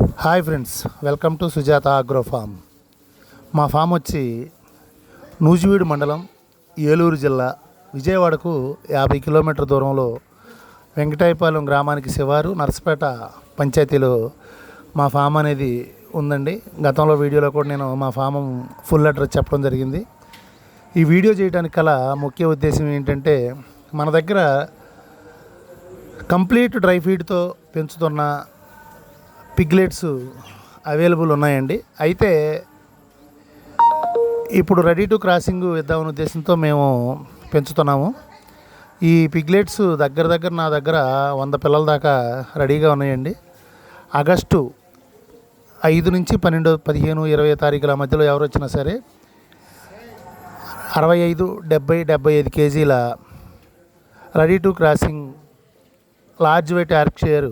Hi friends welcome to Sujatha agro farm మా farm వచ్చి నూజివీడు మండలం ఏలూరు జిల్లా విజయవాడకు యాభై కిలోమీటర్ దూరంలో వెంకటాయపాలెం గ్రామానికి శివారు నర్సపేట పంచాయతీలో మా ఫామ్ అనేది ఉందండి. గతంలో వీడియోలో కూడా నేను మా ఫామ్ ఫుల్ అడ్రస్ చెప్పడం జరిగింది. ఈ వీడియో చేయడానికి కల ముఖ్య ఉద్దేశం ఏంటంటే మన దగ్గర కంప్లీట్ డ్రై ఫీడ్తో పెంచుతున్న పిగ్లెట్స్ అవైలబుల్ ఉన్నాయండి. అయితే ఇప్పుడు రెడీ టు క్రాసింగ్ ఇద్దామనే ఉద్దేశంతో మేము పెంచుతున్నాము. ఈ పిగ్లెట్స్ దగ్గర దగ్గర నా దగ్గర వంద పిల్లల దాకా రెడీగా ఉన్నాయండి. ఆగస్టు ఐదు నుంచి పన్నెండు పదిహేను ఇరవై తారీఖుల మధ్యలో ఎవరు వచ్చినా సరే అరవై ఐదు డెబ్బై డెబ్బై ఐదు కేజీల ready to crossing large weight Yorkshire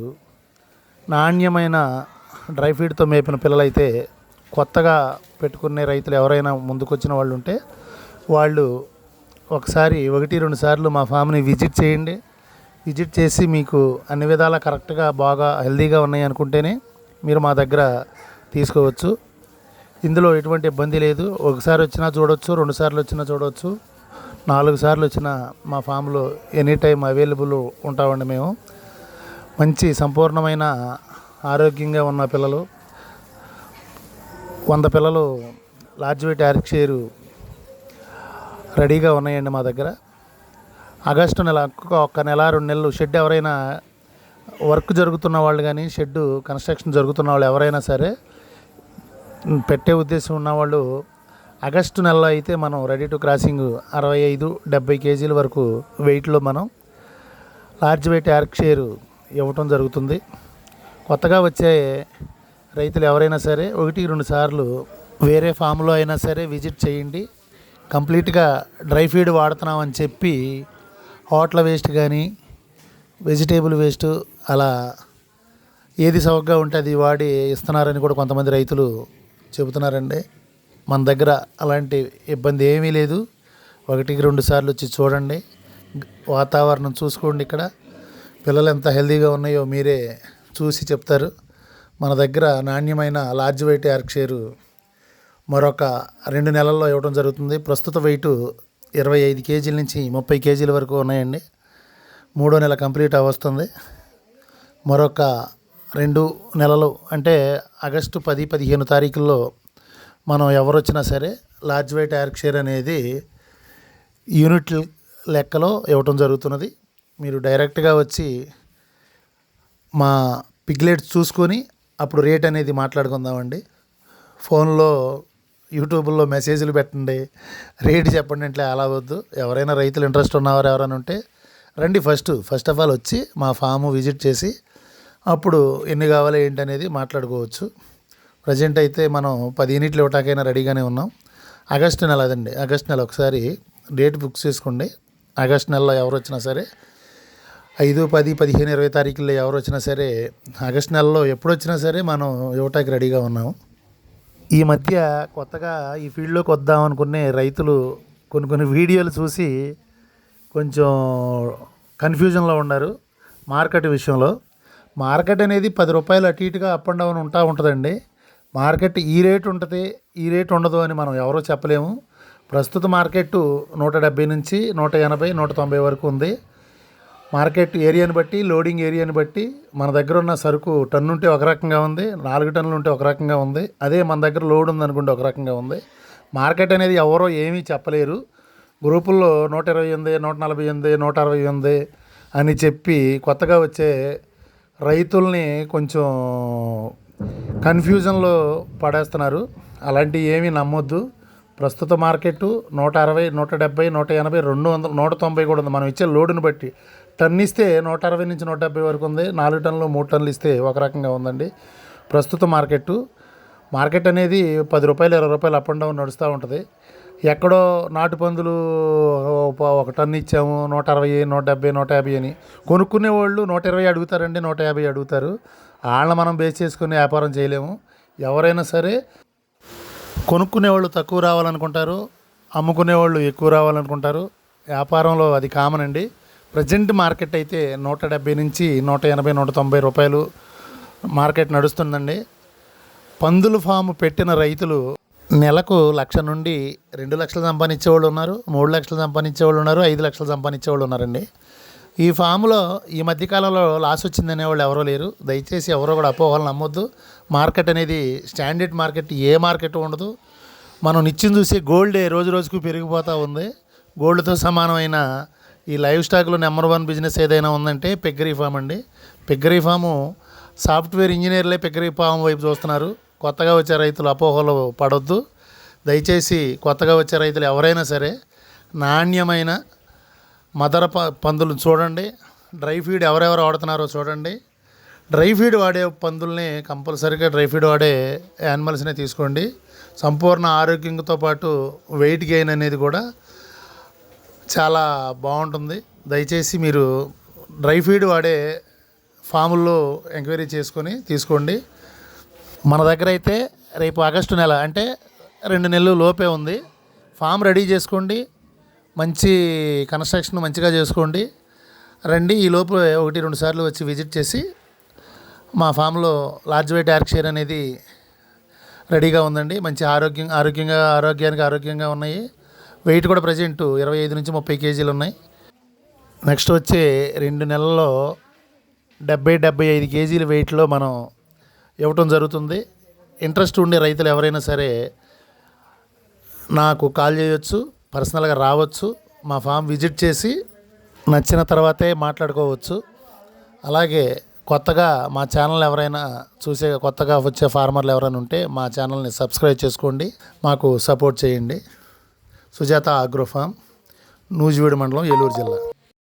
నాణ్యమైన డ్రై ఫీడ్తో మేపిన పిల్లలైతే కొత్తగా పెట్టుకునే రైతులు ఎవరైనా ముందుకొచ్చిన వాళ్ళు ఉంటే వాళ్ళు ఒకసారి ఒకటి రెండు సార్లు మా ఫామ్ని విజిట్ చేయండి. విజిట్ చేసి మీకు అన్ని విధాలా కరెక్ట్గా బాగా హెల్దీగా ఉన్నాయి అనుకుంటేనే మీరు మా దగ్గర తీసుకోవచ్చు. ఇందులో ఎటువంటి ఇబ్బంది లేదు. ఒకసారి వచ్చినా చూడవచ్చు రెండు సార్లు వచ్చినా చూడవచ్చు నాలుగు సార్లు వచ్చినా మా ఫామ్లో ఎనీ టైం అవైలబుల్ ఉంటామండి మేము. మంచి సంపూర్ణమైన ఆరోగ్యంగా ఉన్న పిల్లలు వంద పిల్లలు లార్జ్ వెయిట్ యార్క్షేరు రెడీగా ఉన్నాయండి మా దగ్గర. ఆగస్టు నెల ఒక్క ఒక్క నెల రెండు నెలలు షెడ్ ఎవరైనా వర్క్ జరుగుతున్న వాళ్ళు కానీ షెడ్ కన్స్ట్రక్షన్ జరుగుతున్న వాళ్ళు ఎవరైనా సరే పెట్టే ఉద్దేశం ఉన్నవాళ్ళు ఆగస్టు నెలలో అయితే మనం రెడీ టు క్రాసింగ్ అరవై ఐదు డెబ్బై కేజీల వరకు వెయిట్లో మనం లార్జ్ వెయిట్ యార్క్షేర్ ఇవ్వటం జరుగుతుంది. కొత్తగా వచ్చే రైతులు ఎవరైనా సరే ఒకటి రెండు సార్లు వేరే ఫామ్లో అయినా సరే విజిట్ చేయండి. కంప్లీట్గా డ్రై ఫీడ్ వాడుతున్నామని చెప్పి హోటల్ వేస్ట్ కానీ వెజిటేబుల్ వేస్ట్ అలా ఏది సవగ్గా ఉంటే అది వాడి ఇస్తున్నారని కూడా కొంతమంది రైతులు చెబుతున్నారండి. మన దగ్గర అలాంటి ఇబ్బంది ఏమీ లేదు. ఒకటికి రెండు సార్లు వచ్చి చూడండి. వాతావరణం చూసుకోండి ఇక్కడ. పిల్లలు ఎంత హెల్తీగా ఉన్నాయో మీరే చూసి చెప్తారు. మన దగ్గర నాణ్యమైన లార్జ్ వెయిట్ యార్క్షేరు మరొక రెండు నెలల్లో ఇవ్వడం జరుగుతుంది. ప్రస్తుత వెయిట్ ఇరవై ఐదు కేజీల నుంచి ముప్పై కేజీల వరకు ఉన్నాయండి. మూడో నెల కంప్లీట్ అవస్తుంది. మరొక రెండు నెలలు అంటే ఆగస్టు పది పదిహేను తారీఖుల్లో మనం ఎవరు వచ్చినా సరే లార్జ్ వెయిట్ యార్క్షేర్ అనేది యూనిట్ లెక్కలో ఇవ్వటం జరుగుతున్నది. మీరు డైరెక్ట్గా వచ్చి మా పిగ్లెట్స్ చూసుకొని అప్పుడు రేట్ అనేది మాట్లాడుకుందామండి. ఫోన్లో యూట్యూబ్లో మెసేజ్లు పెట్టండి. రేట్ చెప్పండి అంటే అలా వద్దు. ఎవరైనా రైతులు ఇంట్రెస్ట్ ఉన్నవారు ఎవరైనా ఉంటే రండి ఫస్ట్. ఫస్ట్ ఆఫ్ ఆల్ వచ్చి మా ఫాము విజిట్ చేసి అప్పుడు ఎన్ని కావాలి ఏంటి అనేది మాట్లాడుకోవచ్చు. ప్రజెంట్ అయితే మనం పది యూనిట్లు ఇవ్వటాకైనా రెడీగానే ఉన్నాం. ఆగస్టు నెల అదండి. ఆగస్టు నెల ఒకసారి డేట్ బుక్ చేసుకోండి. ఆగస్టు నెలలో ఎవరు వచ్చినా సరే ఐదు పది పదిహేను ఇరవై తారీఖుల్లో ఎవరు వచ్చినా సరే ఆగస్ట్ నెలలో ఎప్పుడు వచ్చినా సరే మనం ఇవ్వటానికి రెడీగా ఉన్నాము ఈ మధ్య కొత్తగా ఈ ఫీల్డ్లోకి వద్దాం అనుకునే రైతులు కొన్ని కొన్ని వీడియోలు చూసి కొంచెం కన్ఫ్యూజన్లో ఉన్నారు మార్కెట్ విషయంలో. మార్కెట్ అనేది పది రూపాయలు అటు ఇటుగా అప్ అండ్ డౌన్ ఉంటా ఉంటుందండి. మార్కెట్ ఈ రేట్ ఉంటుంది ఈ రేటు ఉండదు అని మనం ఎవరో చెప్పలేము. ప్రస్తుత మార్కెట్ నూట డెబ్బై నుంచి నూట ఎనభై నూట తొంభై వరకు ఉంది. మార్కెట్ ఏరియాని బట్టి లోడింగ్ ఏరియాని బట్టి మన దగ్గర ఉన్న సరుకు టన్ను ఉంటే ఒక రకంగా ఉంది నాలుగు టన్నులు ఉంటే ఒక రకంగా ఉంది అదే మన దగ్గర లోడ్ ఉందనుకుంటే ఒక రకంగా ఉంది. మార్కెట్ అనేది ఎవరో ఏమీ చెప్పలేరు. గ్రూపుల్లో నూట ఇరవై ఉంది నూట నలభై ఉంది నూట అరవై ఉంది అని చెప్పి కొత్తగా వచ్చే రైతుల్ని కొంచెం కన్ఫ్యూజన్లో పడేస్తున్నారు. అలాంటివి ఏమీ నమ్మొద్దు. ప్రస్తుత మార్కెట్ నూట అరవై నూట డెబ్బై నూట ఎనభై రెండు వందలు నూట తొంభై కూడా ఉంది. మనం ఇచ్చే లోడుని బట్టి టన్ ఇస్తే నూట అరవై నుంచి నూట డెబ్బై వరకు ఉంది. నాలుగు టన్నులు మూడు టన్నులు ఇస్తే ఒక రకంగా ఉందండి. ప్రస్తుత మార్కెట్ మార్కెట్ అనేది పది రూపాయలు ఇరవై రూపాయలు అప్ అండ్ డౌన్ నడుస్తూ ఉంటుంది. ఎక్కడో నాటు పందులు ఒక- టన్ను ఇచ్చాము నూట అరవై నూట డెబ్బై నూట యాభై అని. కొనుక్కునే వాళ్ళు నూట ఇరవై అడుగుతారండి నూట యాభై అడుగుతారు. వాళ్ళని మనం బేస్ చేసుకుని వ్యాపారం చేయలేము. ఎవరైనా సరే కొనుక్కునే వాళ్ళు తక్కువ రావాలనుకుంటారు అమ్ముకునే వాళ్ళు ఎక్కువ రావాలనుకుంటారు. వ్యాపారంలో అది కామన్ అండి. ప్రజెంట్ మార్కెట్ అయితే నూట డెబ్బై నుంచి నూట ఎనభై నూట తొంభై రూపాయలు మార్కెట్ నడుస్తుందండి. పందుల ఫామ్ పెట్టిన రైతులు నెలకు లక్ష నుండి రెండు లక్షలు సంపాదించే వాళ్ళు ఉన్నారు మూడు లక్షలు సంపాదించే వాళ్ళు ఉన్నారు ఐదు లక్షలు సంపాదించే వాళ్ళు ఉన్నారండి. ఈ ఫామ్లో ఈ మధ్యకాలంలో లాస్ వచ్చిందనే వాళ్ళు ఎవరో లేరు. దయచేసి ఎవరో కూడా అపోహలు నమ్మొద్దు. మార్కెట్ అనేది స్టాండర్డ్ మార్కెట్ ఏ మార్కెట్ ఉండదు. మనం నిత్యం చూసే గోల్డే రోజు రోజుకు పెరిగిపోతూ ఉంది. గోల్డ్తో సమానమైన ఈ లైవ్ స్టాక్లో నెంబర్ వన్ బిజినెస్ ఏదైనా ఉందంటే పెగ్గరీ ఫామ్ అండి. పెగ్గరీ ఫాము సాఫ్ట్వేర్ ఇంజనీర్లే పెగ్గరీ ఫామ్ వైపు చూస్తున్నారు. కొత్తగా వచ్చే రైతులు అపోహలు పడొద్దు. దయచేసి కొత్తగా వచ్చే రైతులు ఎవరైనా సరే నాణ్యమైన మదర ప పందులు చూడండి. డ్రై ఫీడ్ ఎవరెవరు వాడుతున్నారో చూడండి. డ్రై ఫీడ్ వాడే పందుల్ని కంపల్సరీగా డ్రై ఫీడ్ వాడే యానిమల్స్నే తీసుకోండి. సంపూర్ణ ఆరోగ్యంతో పాటు వెయిట్ గెయిన్ అనేది కూడా చాలా బాగుంటుంది. దయచేసి మీరు డ్రై ఫీడ్ వాడే ఫాముల్లో ఎంక్వైరీ చేసుకొని తీసుకోండి. మన దగ్గర అయితే రేపు ఆగస్టు నెల అంటే రెండు నెలలు లోపే ఉంది. ఫామ్ రెడీ చేసుకోండి. మంచి కన్స్ట్రక్షన్ మంచిగా చేసుకోండి. రండి ఈ లోపు ఒకటి రెండు సార్లు వచ్చి విజిట్ చేసి మా ఫామ్లో లార్జ్ వెయిట్ షేర్ అనేది రెడీగా ఉందండి. మంచి ఆరోగ్యం ఆరోగ్యంగా ఆరోగ్యానికి ఆరోగ్యంగా ఉన్నాయి. వెయిట్ కూడా ప్రజెంట్ ఇరవై ఐదు నుంచి ముప్పై కేజీలు ఉన్నాయి. నెక్స్ట్ వచ్చే రెండు నెలల్లో డెబ్బై డెబ్బై ఐదు కేజీల వెయిట్లో మనం ఇవ్వటం జరుగుతుంది. ఇంట్రెస్ట్ ఉండే రైతులు ఎవరైనా సరే నాకు కాల్ చేయొచ్చు పర్సనల్గా రావచ్చు మా ఫామ్ విజిట్ చేసి నచ్చిన తర్వాతే మాట్లాడుకోవచ్చు. అలాగే కొత్తగా మా ఛానల్ ఎవరైనా చూసే కొత్తగా వచ్చే ఫార్మర్లు ఎవరైనా ఉంటే మా ఛానల్ని సబ్స్క్రైబ్ చేసుకోండి. మాకు సపోర్ట్ చేయండి. సుజాత ఆగ్రోఫామ్ నూజివీడు మండలం ఏలూరు జిల్లా.